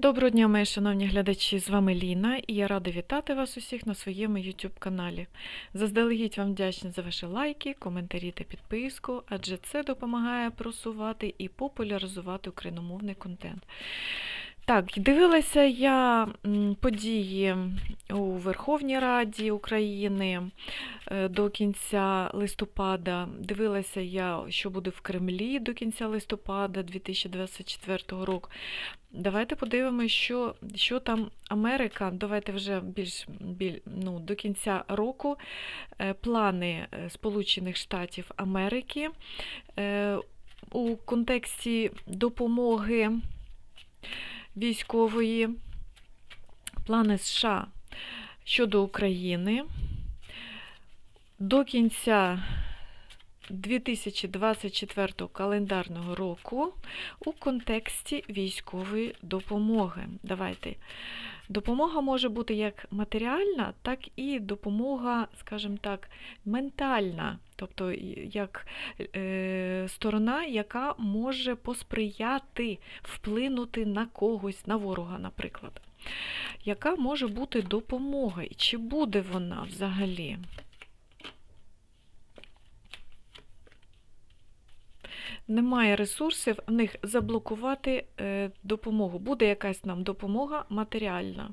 Доброго дня, мої шановні глядачі! З вами Ліна, і я рада вітати вас усіх на своєму YouTube каналі. Заздалегідь вам вдячна за ваші лайки, коментарі та підписку, адже це допомагає просувати і популяризувати україномовний контент. Так, дивилася я події у Верховній Раді України е, до кінця листопада. Дивилася я, що буде в Кремлі до кінця листопада 2024 року. Давайте подивимося, що, що там Америка. Давайте вже більш біль, ну, до кінця року е, плани е, Сполучених Штатів Америки у контексті допомоги військової, плани США щодо України до кінця 2024 календарного року у контексті військової допомоги. Давайте. Допомога може бути як матеріальна, так і допомога, скажімо так, ментальна, тобто як е, сторона, яка може посприяти, вплинути на когось, на ворога, наприклад. Яка може бути допомога? І чи буде вона взагалі? Немає ресурсів в них заблокувати е, допомогу. Буде якась нам допомога матеріальна.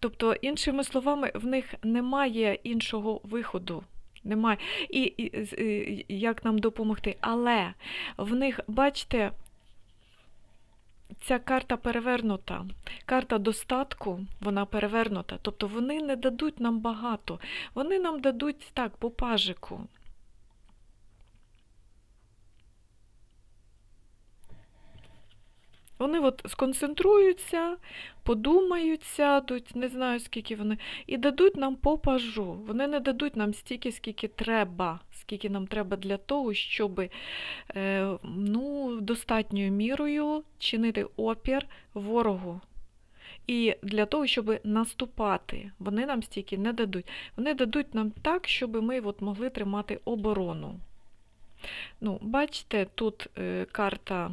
Тобто, іншими словами, в них немає іншого виходу. Немає. І, і, і як нам допомогти? Але в них, бачите, ця карта перевернута. Карта достатку, вона перевернута. Тобто вони не дадуть нам багато. Вони нам дадуть так, по пажику. Вони от сконцентруються, подумають, сядуть, не знаю, скільки вони, і дадуть нам по пажу. Вони не дадуть нам стільки, скільки треба, скільки нам треба для того, щоб е, ну, достатньою мірою чинити опір ворогу. І для того, щоб наступати, вони нам стільки не дадуть. Вони дадуть нам так, щоб ми от могли тримати оборону. Ну, Бачите, тут е, карта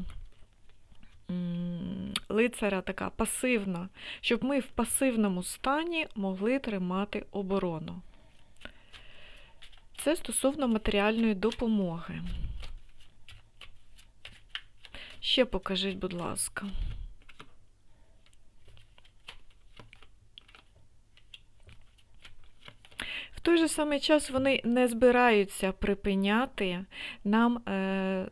лицаря така пасивна, щоб ми в пасивному стані могли тримати оборону. Це стосовно матеріальної допомоги. Ще покажіть, будь ласка. В той же самий час вони не збираються припиняти нам е,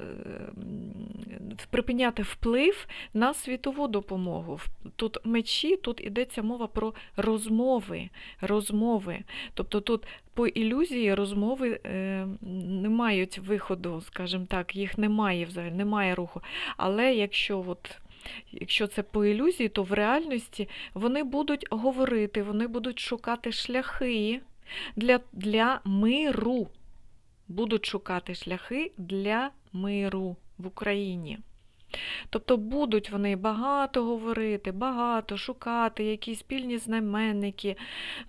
припиняти вплив на світову допомогу. Тут мечі, тут йдеться мова про розмови. розмови. Тобто тут по ілюзії розмови е, не мають виходу, скажімо так, їх немає взагалі, немає руху. Але якщо от Якщо це по ілюзії, то в реальності вони будуть говорити, вони будуть шукати шляхи для, для миру. Будуть шукати шляхи для миру в Україні. Тобто будуть вони багато говорити, багато шукати, якісь спільні знаменники,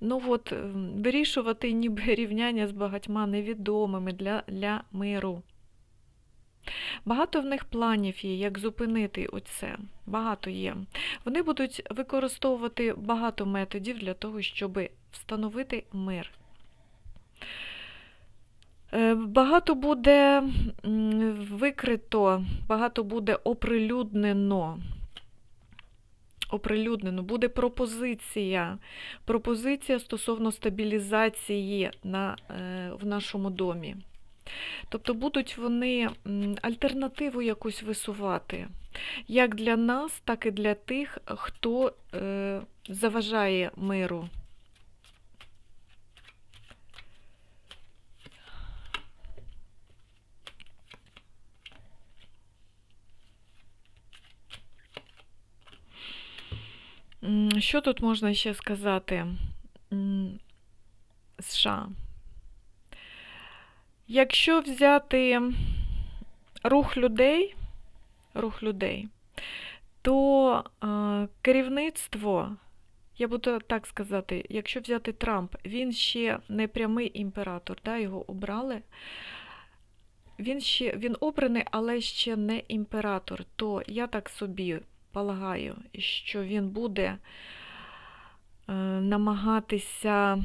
ну от, вирішувати ніби рівняння з багатьма невідомими для, для миру. Багато в них планів є, як зупинити оце. Багато є. Вони будуть використовувати багато методів для того, щоб встановити мир. Е, багато буде викрито, багато буде оприлюднено. Оприлюднено, буде пропозиція. Пропозиція стосовно стабілізації на, е, в нашому домі. Тобто будуть вони альтернативу якусь висувати, як для нас, так і для тих, хто е, заважає миру. Що тут можна ще сказати? США. Якщо взяти рух людей, рух людей, то керівництво, я буду так сказати, якщо взяти Трамп, він ще не прямий імператор, да, його обрали. Він ще він обраний, але ще не імператор. То я так собі полагаю, що він буде е, намагатися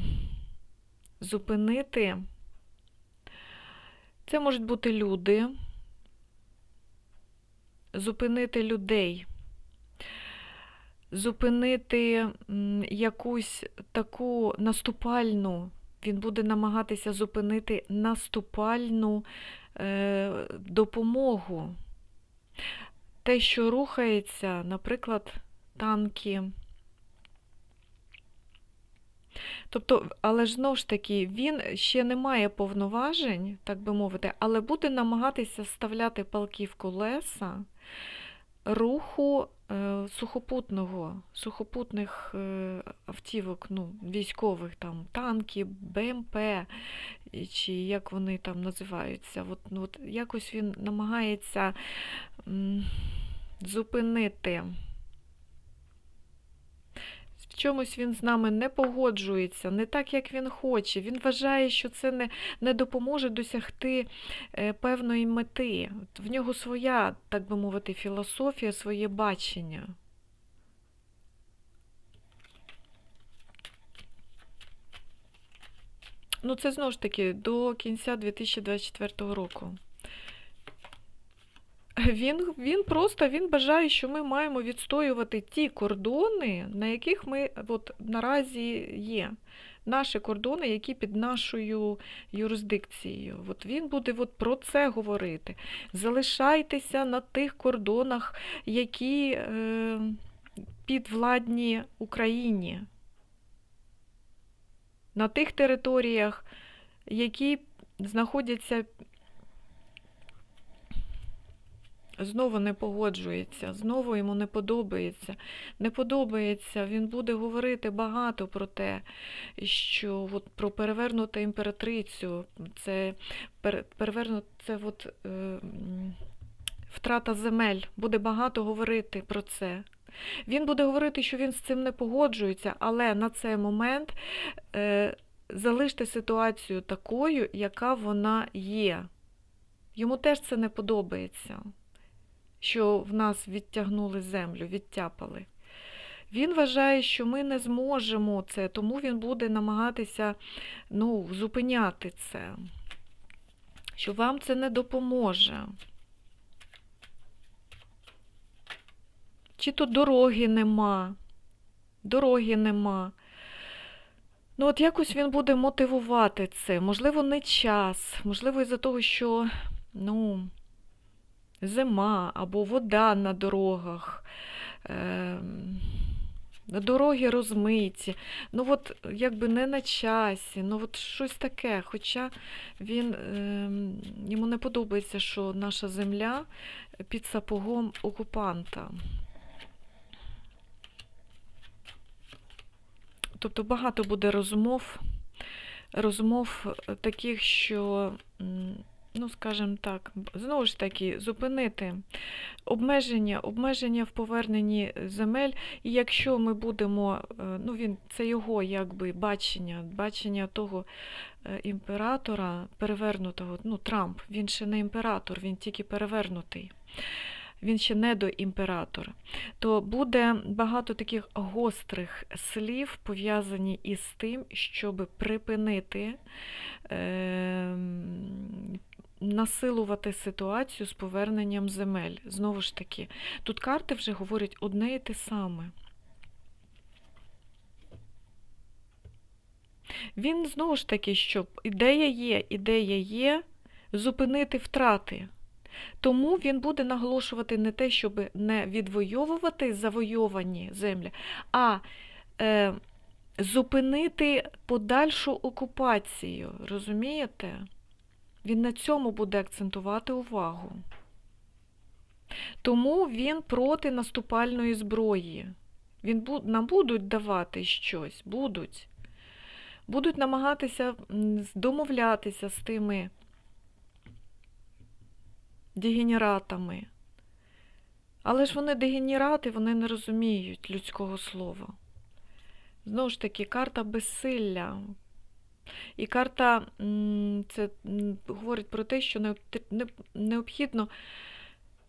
зупинити. Це можуть бути люди, зупинити людей, зупинити якусь таку наступальну, він буде намагатися зупинити наступальну е, допомогу. Те, що рухається, наприклад, танки. Тобто, але ж знову ж таки, він ще не має повноважень, так би мовити, але буде намагатися вставляти палки в колеса руху е, сухопутного, сухопутних е, автівок, ну, військових, там, танки, БМП, чи як вони там називаються. От, ну, от якось він намагається зупинити. В чомусь він з нами не погоджується, не так, як він хоче. Він вважає, що це не, не допоможе досягти е, певної мети. В нього своя, так би мовити, філософія, своє бачення. Ну, це знову ж таки до кінця 2024 року. Він, він просто він бажає, що ми маємо відстоювати ті кордони, на яких ми от, наразі є. Наші кордони, які під нашою юрисдикцією. От він буде от про це говорити. Залишайтеся на тих кордонах, які е, підвладні Україні, на тих територіях, які знаходяться Знову не погоджується, знову йому не подобається. Не подобається, він буде говорити багато про те, що от, про перевернуту імператрицю, це перевернута це от, е, втрата земель, буде багато говорити про це. Він буде говорити, що він з цим не погоджується, але на цей момент е, залиште ситуацію такою, яка вона є. Йому теж це не подобається що в нас відтягнули землю, відтяпали. Він вважає, що ми не зможемо це, тому він буде намагатися ну, зупиняти це, що вам це не допоможе. Чи то дороги нема, дороги нема. Ну, от якось він буде мотивувати це. Можливо, не час, можливо, із-за того, що, ну, зима або вода на дорогах, е, дороги розмиті. Ну, от якби не на часі, ну от щось таке. Хоча він, е, йому не подобається, що наша земля під сапогом окупанта. Тобто багато буде розмов, розмов таких, що ну, скажімо так, знову ж таки, зупинити обмеження, обмеження в поверненні земель. І якщо ми будемо, е, ну він це його якби бачення, бачення того е, імператора перевернутого, ну, Трамп, він ще не імператор, він тільки перевернутий. Він ще не до імператора, то буде багато таких гострих слів пов'язані із тим, щоб припинити е, насилувати ситуацію з поверненням земель. Знову ж таки, тут карти вже говорять одне і те саме. Він знову ж таки, що ідея є, ідея є зупинити втрати. Тому він буде наголошувати не те, щоб не відвоювати завойовані землі, а е, зупинити подальшу окупацію. Розумієте? Він на цьому буде акцентувати увагу. Тому він проти наступальної зброї. Він, Нам будуть давати щось, будуть. Будуть намагатися домовлятися з тими дегенератами. Але ж вони дегенерати, вони не розуміють людського слова. Знову ж таки, карта безсилля. І карта це говорить про те, що необхідно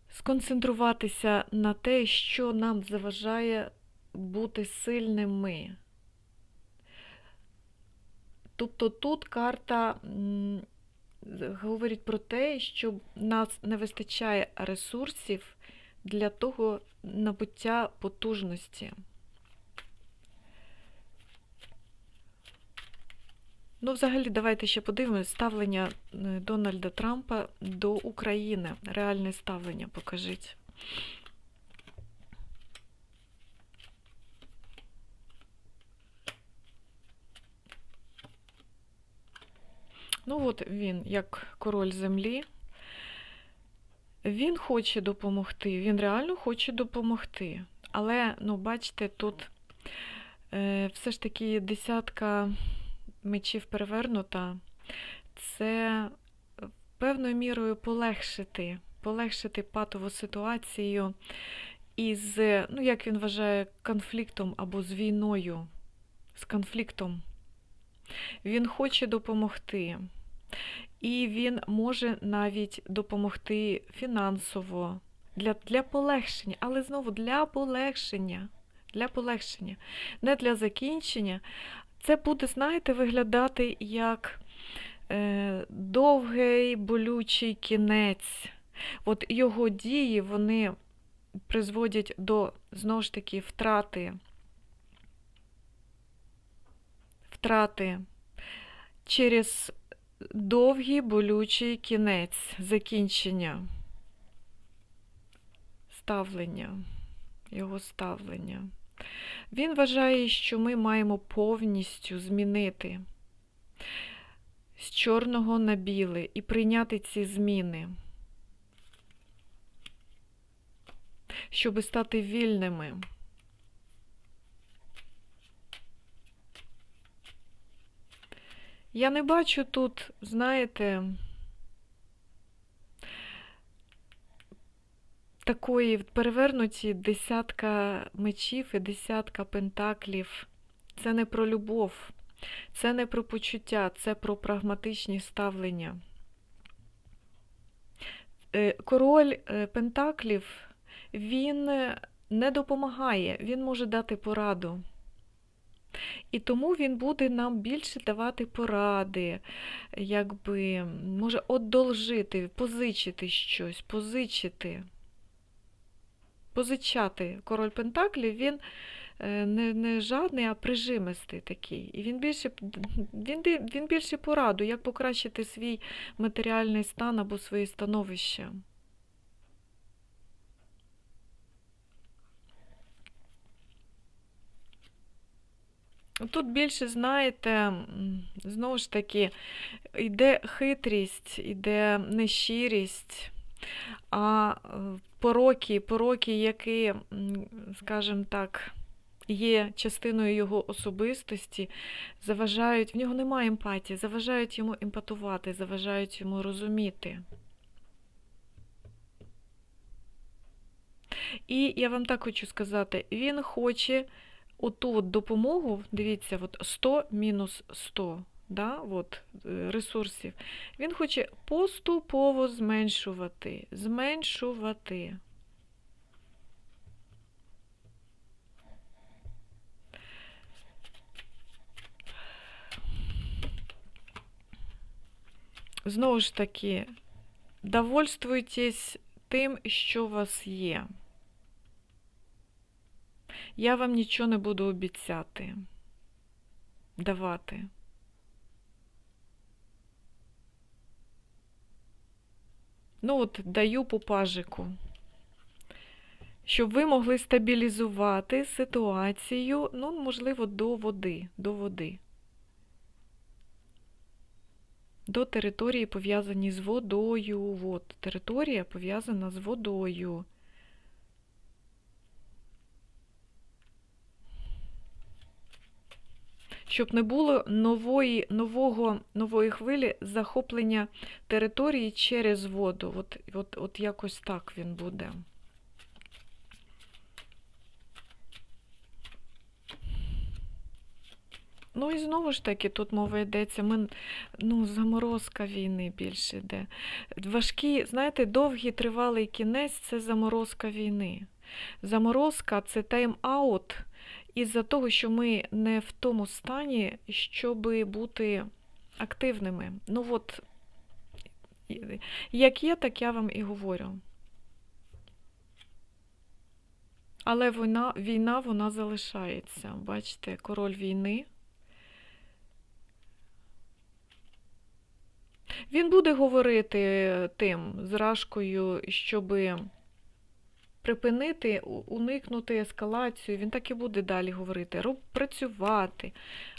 сконцентруватися на те, що нам заважає бути сильними. Тобто тут карта говорить про те, що нас не вистачає ресурсів для того набуття потужності. Ну, взагалі, давайте ще подивимось ставлення е, Дональда Трампа до України. Реальне ставлення покажіть. Ну, от він, як король землі. Він хоче допомогти, він реально хоче допомогти. Але, ну, бачите, тут е, все ж таки десятка мечів перевернута. Це певною мірою полегшити, полегшити патову ситуацію із, ну, як він вважає, конфліктом або з війною, з конфліктом. Він хоче допомогти. І він може навіть допомогти фінансово для, для полегшення, але знову для полегшення. Для полегшення, не для закінчення. Це буде, знаєте, виглядати як е, довгий болючий кінець. От його дії вони призводять до, знову ж таки, втрати. Втрати через довгий болючий кінець закінчення, ставлення, його ставлення. Він вважає, що ми маємо повністю змінити з чорного на біле і прийняти ці зміни, щоб стати вільними. Я не бачу тут, знаєте, такої перевернуті десятка мечів і десятка пентаклів. Це не про любов, це не про почуття, це про прагматичні ставлення. Е, Король е, Пентаклів, він не допомагає, він може дати пораду. І тому він буде нам більше давати поради, якби, може одолжити, позичити щось, позичити, позичати. Король Пентаклів, він е, не, не жадний, а прижимистий такий. І він більше, він, він більше пораду, як покращити свій матеріальний стан або своє становище. Тут більше, знаєте, знову ж таки, йде хитрість, йде нещирість, а е, пороки, пороки, які, скажімо так, є частиною його особистості, заважають, в нього немає емпатії, заважають йому емпатувати, заважають йому розуміти. І я вам так хочу сказати, він хоче оту от допомогу, дивіться, от 100 мінус 100 да, от, е, ресурсів, він хоче поступово зменшувати, зменшувати. Знову ж таки, довольствуйтесь тим, що у вас є. Я вам нічого не буду обіцяти, давати. Ну, от, даю по пажику, щоб ви могли стабілізувати ситуацію, ну, можливо, до води, до води. До території, пов'язані з водою. От, територія пов'язана з водою. Щоб не було нової, нового, нової хвилі захоплення території через воду. От, от, От якось так він буде. Ну і знову ж таки, тут мова йдеться, ми, ну, заморозка війни більше йде. Важкі, знаєте, довгий тривалий кінець це заморозка війни. Заморозка це тайм-аут із-за того, що ми не в тому стані, щоб бути активними. Ну от, як є, так я вам і говорю. Але війна, війна вона залишається. Бачите, король війни. Він буде говорити тим з Рашкою, щоб припинити, уникнути ескалацію. Він так і буде далі говорити, роб- працювати.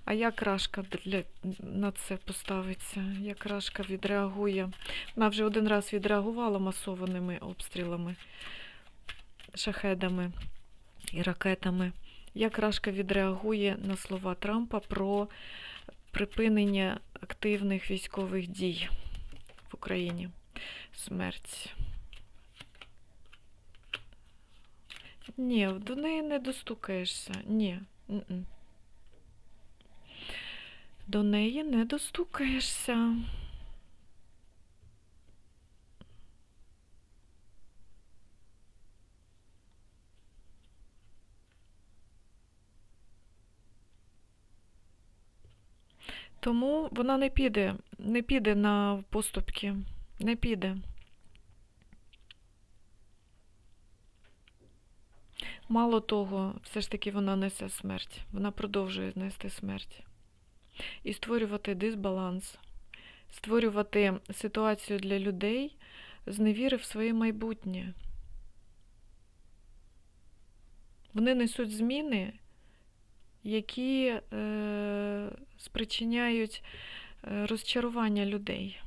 А як Рашка для, на це поставиться? Як Рашка відреагує? Вона вже один раз відреагувала масованими обстрілами, шахедами і ракетами. Як Рашка відреагує на слова Трампа про припинення активних військових дій в Україні? Смерть. Ні, до неї не достукаєшся. Ні. До неї не достукаєшся. Тому вона не піде, не піде на поступки, не піде. Мало того, все ж таки вона несе смерть. Вона продовжує нести смерть. І створювати дисбаланс, створювати ситуацію для людей з невіри в своє майбутнє. Вони несуть зміни, які е, спричиняють е, розчарування людей.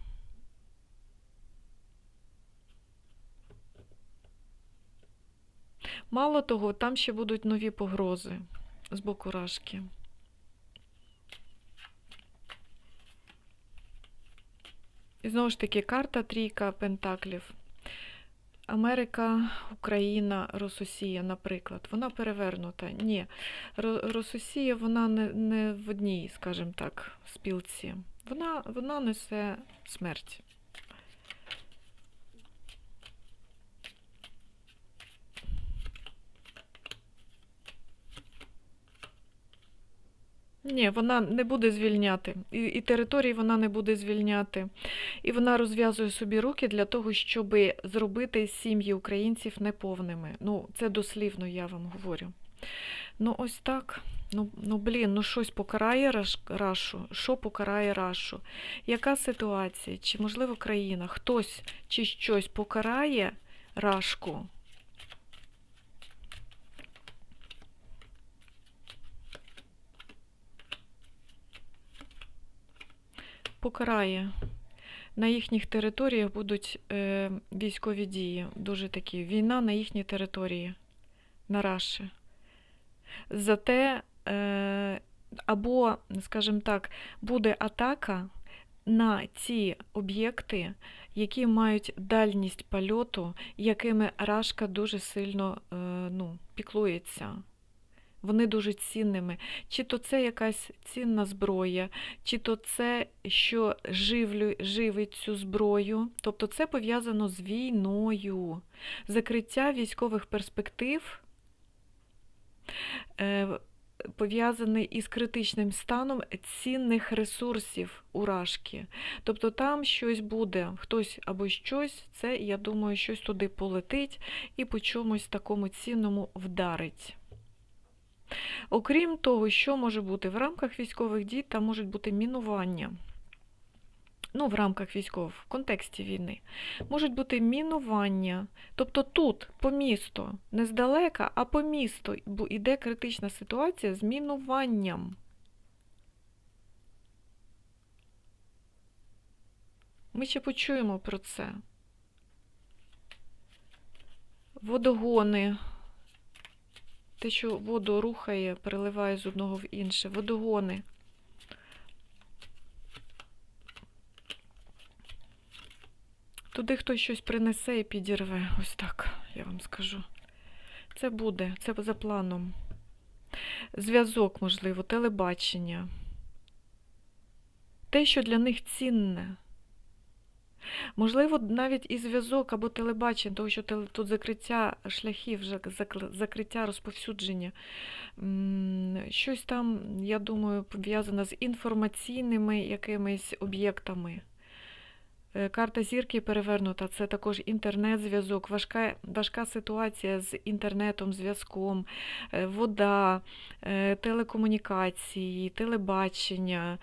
Мало того, там ще будуть нові погрози з боку Рашки. І знову ж таки, карта трійка пентаклів. Америка, Україна, Рососія, наприклад, вона перевернута. Ні, Ро- Рососія вона не, не в одній, скажімо так, спілці. Вона, вона несе смерть. Ні, вона не буде звільняти. І, і території вона не буде звільняти. І вона розв'язує собі руки для того, щоб зробити сім'ї українців неповними. Ну, це дослівно я вам говорю. Ну, ось так. Ну, ну блін, ну щось покарає Раш- Рашу. Що покарає Рашу? Яка ситуація? Чи, можливо, країна? Хтось чи щось покарає Рашку? Покарає. На їхніх територіях будуть е, військові дії, дуже такі. Війна на їхній території, на Раші. Зате, е, або, скажімо так, буде атака на ці об'єкти, які мають дальність польоту, якими Рашка дуже сильно е, ну, піклується. Вони дуже цінними. Чи то це якась цінна зброя, чи то це, що живлю, живить цю зброю. Тобто це пов'язано з війною. Закриття військових перспектив е, пов'язаний із критичним станом цінних ресурсів урашки. Тобто там щось буде, хтось або щось, це, я думаю, щось туди полетить і по чомусь такому цінному вдарить. Окрім того, що може бути в рамках військових дій, там можуть бути мінування. Ну, в рамках військових, в контексті війни. Можуть бути мінування. Тобто тут, по місту, не здалека, а по місту бу- іде критична ситуація з мінуванням. Ми ще почуємо про це. Водогони. Те, що воду рухає, переливає з одного в інше. Водогони. Туди хтось щось принесе і підірве. Ось так, я вам скажу. Це буде, це за планом. Зв'язок, можливо, телебачення. те, що для них цінне. Можливо, навіть і зв'язок або телебачення, тому що тут закриття шляхів, закриття розповсюдження. Щось там, я думаю, пов'язане з інформаційними якимись об'єктами. Е, Карта зірки перевернута, це також інтернет-зв'язок, важка, важка ситуація з інтернетом, зв'язком, е, вода, е, телекомунікації, телебачення.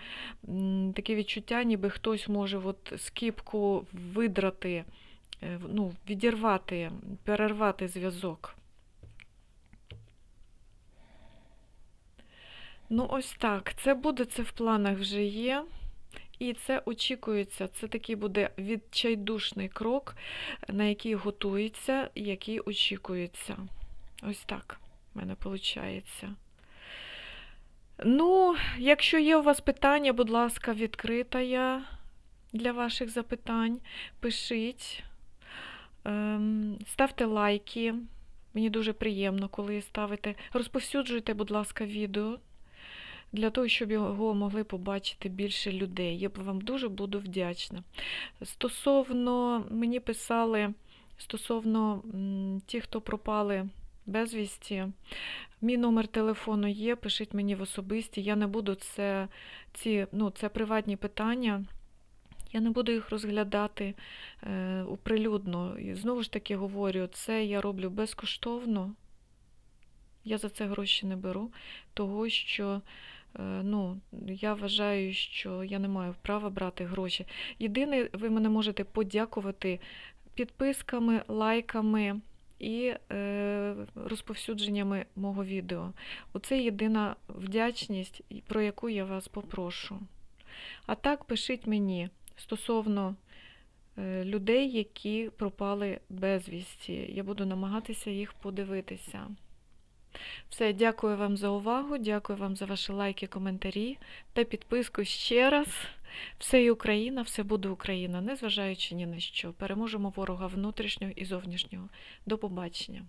Таке відчуття, ніби хтось може от скіпку видрати, ну, відірвати, перервати зв'язок. Ну, ось так. Це буде, це в планах вже є. І це очікується, це такий буде відчайдушний крок, на який готується, який очікується. Ось так в мене виходить. Ну, якщо є у вас питання, будь ласка, відкрита я для ваших запитань. Пишіть, ем, ставте лайки. Мені дуже приємно, коли ставите. Розповсюджуйте, будь ласка, відео для того, щоб його могли побачити більше людей. Я б вам дуже буду вдячна. Стосовно, мені писали, стосовно ті, хто пропали безвісті, мій номер телефону є, пишіть мені в особисті. Я не буду це, ці, ну, це приватні питання. Я не буду їх розглядати е, уприлюдно. І знову ж таки говорю, це я роблю безкоштовно. Я за це гроші не беру, того що е, ну, я вважаю, що я не маю права брати гроші. Єдине, ви мене можете подякувати підписками, лайками і е, розповсюдженнями мого відео. Оце єдина вдячність, про яку я вас попрошу. А так пишіть мені стосовно е, людей, які пропали безвісті. Я буду намагатися їх подивитися. Все, дякую вам за увагу, дякую вам за ваші лайки, коментарі та підписку ще раз. Все і Україна, все буде Україна, незважаючи ні на що. Переможемо ворога внутрішнього і зовнішнього. До побачення.